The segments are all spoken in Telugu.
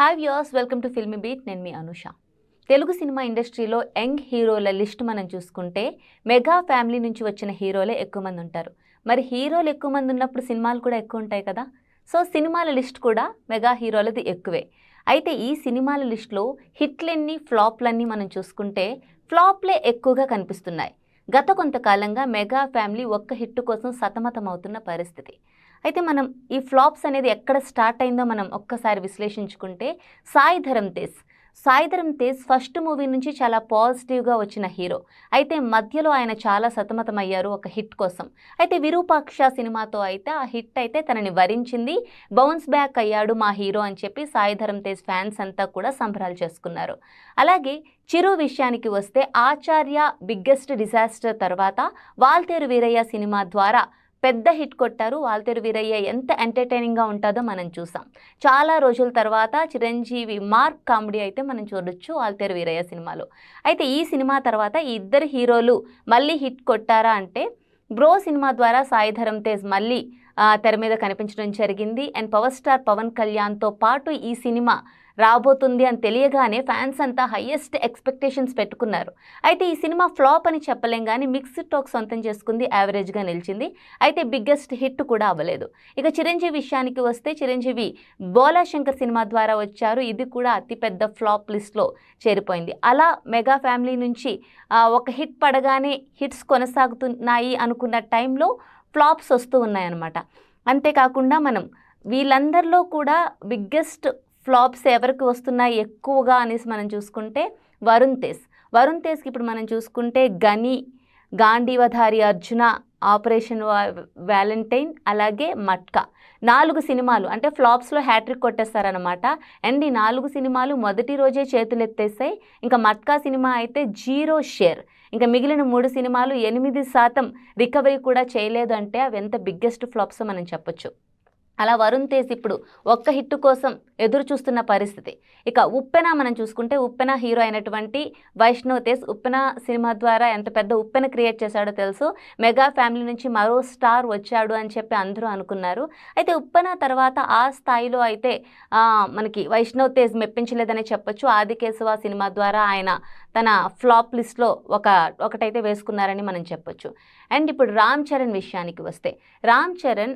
Hi viewers welcome to Filmi Beat నేను మీ అనుష. తెలుగు సినిమా ఇండస్ట్రీలో యంగ్ హీరోల లిస్ట్ మనం చూసుకుంటే మెగా ఫ్యామిలీ నుంచి వచ్చిన హీరోలే ఎక్కువ మంది ఉంటారు. మరి హీరోలు ఎక్కువ మంది ఉన్నప్పుడు సినిమాలు కూడా ఎక్కువ ఉంటాయి కదా? సో సినిమాల లిస్ట్ కూడా మెగా హీరోలది ఎక్కువే. అయితే ఈ సినిమాల లిస్ట్లో హిట్లన్నీ ఫ్లాప్లన్నీ మనం చూసుకుంటే ఫ్లాప్లే ఎక్కువగా కనిపిస్తున్నాయి. గత కొంతకాలంగా మెగా ఫ్యామిలీ ఒక్క హిట్ కోసం సతమతమవుతున్న పరిస్థితి. అయితే మనం ఈ ఫ్లాప్స్ అనేది ఎక్కడ స్టార్ట్ అయిందో మనం ఒక్కసారి విశ్లేషించుకుంటే సాయి ధరమ్ తేజ్. సాయిధరం తేజ్ ఫస్ట్ మూవీ నుంచి చాలా పాజిటివ్గా వచ్చిన హీరో అయితే మధ్యలో ఆయన చాలా సతమతమయ్యారు ఒక హిట్ కోసం. అయితే విరూపాక్ష సినిమాతో అయితే ఆ హిట్ అయితే తనని వరించింది. బౌన్స్ బ్యాక్ అయ్యాడు మా హీరో అని చెప్పి సాయిధరం తేజ్ ఫ్యాన్స్ అంతా కూడా సంబరాలు చేసుకున్నారు. అలాగే చిరు విషయానికి వస్తే ఆచార్య బిగ్గెస్ట్ డిజాస్టర్ తర్వాత వాల్తేరు వీరయ్య సినిమా ద్వారా పెద్ద హిట్ కొట్టారు వాల్తేరు వీరయ్య. ఎంత ఎంటర్టైనింగ్గా ఉంటుందో మనం చూసాం. చాలా రోజుల తర్వాత చిరంజీవి మార్క్ కామెడీ అయితే మనం చూడొచ్చు వాల్తేరు వీరయ్య సినిమాలో. అయితే ఈ సినిమా తర్వాత ఈ ఇద్దరు హీరోలు మళ్ళీ హిట్ కొట్టారా అంటే బ్రో సినిమా ద్వారా సాయి ధరమ్ తేజ్ మళ్ళీ తెర మీద కనిపించడం జరిగింది. అండ్ పవర్ స్టార్ పవన్ కళ్యాణ్తో పాటు ఈ సినిమా రాబోతుంది అని తెలియగానే ఫ్యాన్స్ అంతా హయ్యెస్ట్ ఎక్స్పెక్టేషన్స్ పెట్టుకున్నారు. అయితే ఈ సినిమా ఫ్లాప్ అని చెప్పలేం కానీ మిక్స్డ్ టాక్ సొంతం చేసుకుంది యావరేజ్గా నిలిచింది. అయితే బిగ్గెస్ట్ హిట్ కూడా అవ్వలేదు. ఇక చిరంజీవి విషయానికి వస్తే చిరంజీవి బోలాశంకర్ సినిమా ద్వారా వచ్చారు. ఇది కూడా అతిపెద్ద ఫ్లాప్ లిస్ట్లో చేరిపోయింది. అలా మెగా ఫ్యామిలీ నుంచి ఒక హిట్ పడగానే హిట్స్ కొనసాగుతున్నాయి అనుకున్న టైంలో ఫ్లాప్స్ వస్తూ ఉన్నాయన్నమాట. అంతేకాకుండా మనం వీళ్ళందరిలో కూడా బిగ్గెస్ట్ ఫ్లాప్స్ ఎవరికి వస్తున్నాయి ఎక్కువగా అనేసి మనం చూసుకుంటే వరుణ్ తేజ్. వరుణ్ తేజ్కి ఇప్పుడు మనం చూసుకుంటే గని గాంధీవధారి అర్జున ఆపరేషన్ వ్యాలంటైన్ అలాగే మట్కా. నాలుగు సినిమాలు అంటే ఫ్లాప్స్లో హ్యాట్రిక్ కొట్టేస్తారనమాట అండ్ ఈ నాలుగు సినిమాలు మొదటి రోజే చేతులెత్తేస్తాయి ఇంకా మట్కా సినిమా అయితే జీరో షేర్. ఇంకా మిగిలిన మూడు సినిమాలు ఎనిమిది శాతం రికవరీ కూడా చేయలేదు అంటే అవి ఎంత బిగ్గెస్ట్ ఫ్లాప్స్ మనం చెప్పొచ్చు. అలా వరుణ్ తేజ్ ఇప్పుడు ఒక్క హిట్ కోసం ఎదురు చూస్తున్న పరిస్థితి. ఇక ఉప్పెన మనం చూసుకుంటే ఉప్పెన హీరో అయినటువంటి వైష్ణవ్ తేజ్ ఉప్పెన సినిమా ద్వారా ఎంత పెద్ద ఉప్పెన క్రియేట్ చేశాడో తెలుసు. మెగా ఫ్యామిలీ నుంచి మరో స్టార్ వచ్చాడు అని చెప్పి అందరూ అనుకున్నారు. అయితే ఉప్పెన తర్వాత ఆ స్థాయిలో అయితే మనకి వైష్ణవ్ తేజ్ మెప్పించలేదనే చెప్పొచ్చు. ఆదికేశవ సినిమా ద్వారా ఆయన తన ఫ్లాప్ లిస్ట్లో ఒక ఒకటైతే వేసుకున్నారని మనం చెప్పొచ్చు. అండ్ ఇప్పుడు రామ్ చరణ్ విషయానికి వస్తే రామ్ చరణ్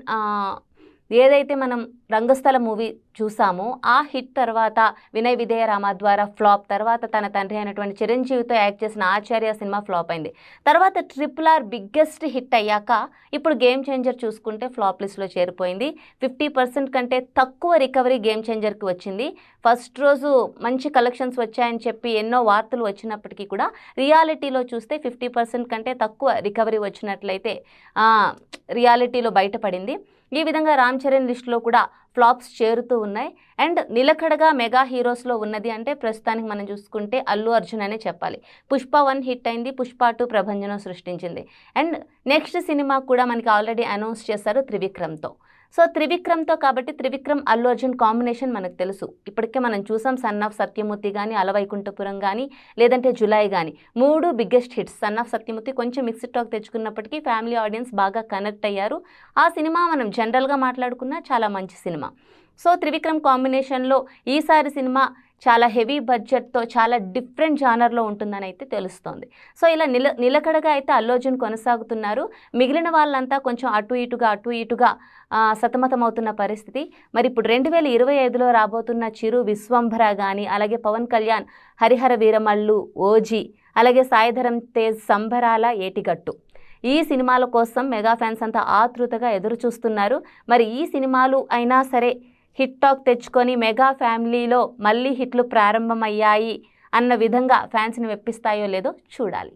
ఏదైతే మనం రంగస్థల మూవీ చూసామో ఆ హిట్ తర్వాత వినయ్ విధేయ రామ ద్వారా ఫ్లాప్ తర్వాత తన తండ్రి అయినటువంటి చిరంజీవితో యాక్ట్ చేసిన ఆచార్య సినిమా ఫ్లాప్ అయింది. తర్వాత ట్రిపుల్ ఆర్ బిగ్గెస్ట్ హిట్ అయ్యాక ఇప్పుడు గేమ్ చేంజర్ చూసుకుంటే ఫ్లాప్ లిస్ట్లో చేరిపోయింది. ఫిఫ్టీ పర్సెంట్ కంటే తక్కువ రికవరీ గేమ్ చేంజర్కి వచ్చింది. ఫస్ట్ రోజు మంచి కలెక్షన్స్ వచ్చాయని చెప్పి ఎన్నో వార్తలు వచ్చినప్పటికీ కూడా రియాలిటీలో చూస్తే ఫిఫ్టీ పర్సెంట్ కంటే తక్కువ రికవరీ వచ్చినట్లయితే రియాలిటీలో బయటపడింది. ఈ విధంగా రామ్ చరణ్ లిస్టులో కూడా ఫ్లాప్స్ చేరుతూ ఉన్నాయి. అండ్ నిలకడగా మెగా హీరోస్లో ఉన్నది అంటే ప్రస్తుతానికి మనం చూసుకుంటే అల్లు అర్జున్ అనే చెప్పాలి. పుష్ప వన్ హిట్ అయింది. పుష్ప టూ ప్రభంజనం సృష్టించింది. అండ్ నెక్స్ట్ సినిమా కూడా మనకి ఆల్రెడీ అనౌన్స్ చేశారు త్రివిక్రమ్తో. సో త్రివిక్రమ్తో కాబట్టి త్రివిక్రమ్ అల్లు అర్జున్ కాంబినేషన్ మనకు తెలుసు. ఇప్పటికే మనం చూసాం సన్ ఆఫ్ సత్యమూర్తి కానీ అలవైకుంఠపురం కానీ లేదంటే జులై కానీ మూడు biggest hits. Son of Satyamurthy కొంచెం మిక్స్డ్ టాక్ తెచ్చుకున్నప్పటికీ ఫ్యామిలీ ఆడియన్స్ బాగా కనెక్ట్ అయ్యారు. ఆ సినిమా మనం జనరల్గా మాట్లాడుకున్నా చాలా మంచి సినిమా. సో త్రివిక్రమ్ కాంబినేషన్లో ఈసారి సినిమా చాలా హెవీ బడ్జెట్తో చాలా డిఫరెంట్ జానర్లో ఉంటుందని అయితే తెలుస్తోంది. సో ఇలా నిల నిలకడగా అయితే అల్లు అర్జున్ కొనసాగుతున్నారు. మిగిలిన వాళ్ళంతా కొంచెం అటు ఇటుగా అటు ఇటుగా సతమతమవుతున్న పరిస్థితి. మరి ఇప్పుడు రెండు వేల ఇరవై ఐదులో రాబోతున్న చిరు విశ్వంభర కానీ అలాగే పవన్ కళ్యాణ్ హరిహర వీరమల్లు ఓజీ అలాగే సాయిధరం తేజ్ సంబరాల ఏటిగట్టు ఈ సినిమాల కోసం మెగా ఫ్యాన్స్ అంతా ఆతృతగా ఎదురు చూస్తున్నారు మరి ఈ సినిమాలు అయినా సరే హిట్ టాక్ తెచ్చుకొని మెగా ఫ్యామిలీలో మళ్ళీ హిట్లు ప్రారంభమయ్యాయి అన్న విధంగా ఫ్యాన్స్ని మెప్పిస్తాయో లేదో చూడాలి.